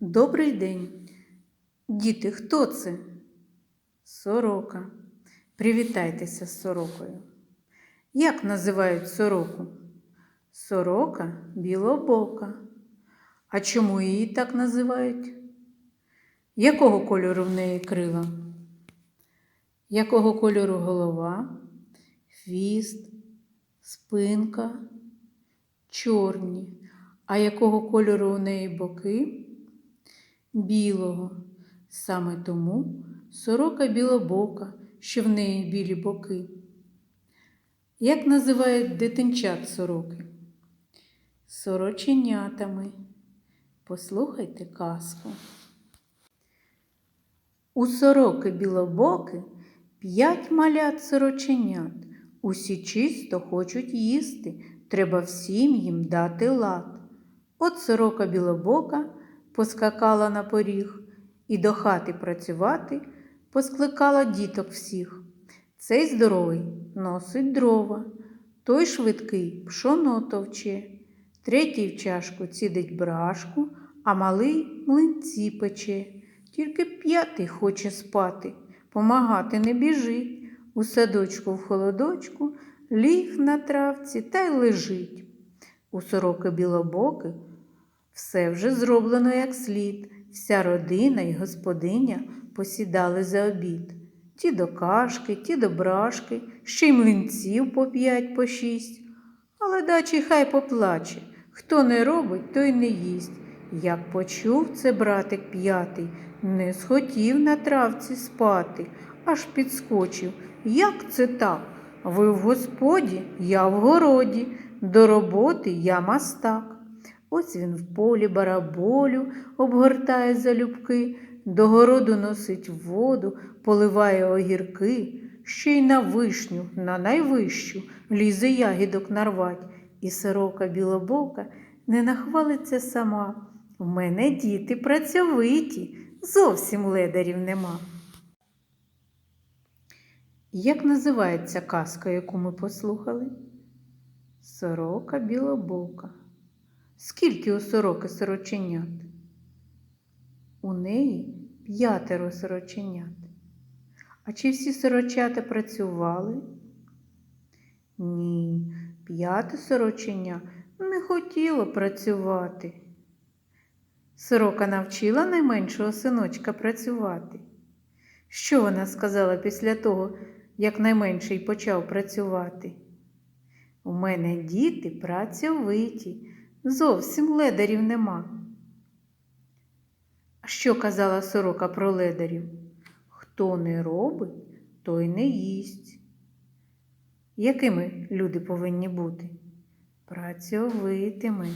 Добрий день. Діти, хто це? Сорока. Привітайтеся з сорокою. Як називають сороку? Сорока білобока. А чому її так називають? Якого кольору в неї крила? Якого кольору голова, хвіст, спинка? Чорні. А якого кольору у неї боки? Білого. Саме тому сорока білобока, що в неї білі боки. Як називають дитинчат сороки? Сороченятами. Послухайте казку. У сороки білобоки п'ять малят сороченят. Усі чисто хочуть їсти, треба всім їм дати лад. От сорока білобока поскакала на поріг і до хати працювати поскликала діток всіх. Цей здоровий носить дрова, той швидкий пшоно товче, третій в чашку цідить брашку, а малий млинці пече. Тільки п'ятий хоче спати, помагати не біжить. У садочку в холодочку ліг на травці та й лежить. У сороки білобоки все вже зроблено як слід. Вся родина й господиня посідали за обід. Ті до кашки, ті до брашки, ще й млинців по п'ять, по шість. Але дачі хай поплаче. Хто не робить, той не їсть. Як почув це братик п'ятий, не схотів на травці спати, аж підскочив. Як це так? Ви в господі, я в городі, до роботи я мастак. Ось він в полі бараболю обгортає залюбки, до городу носить воду, поливає огірки, ще й на вишню, на найвищу, лізе ягідок нарвать, і сорока білобока не нахвалиться сама. В мене діти працьовиті, зовсім ледарів нема. Як називається казка, яку ми послухали? Сорока білобока. Скільки у сороки сороченят? У неї п'ятеро сороченят. А чи всі сорочата працювали? Ні, п'яте сороченя не хотіло працювати. Сорока навчила найменшого синочка працювати. Що вона сказала після того, як найменший почав працювати? У мене діти працьовиті, зовсім ледарів нема. А що казала сорока про ледарів? Хто не робить, той не їсть. Якими люди повинні бути? Працьовитими.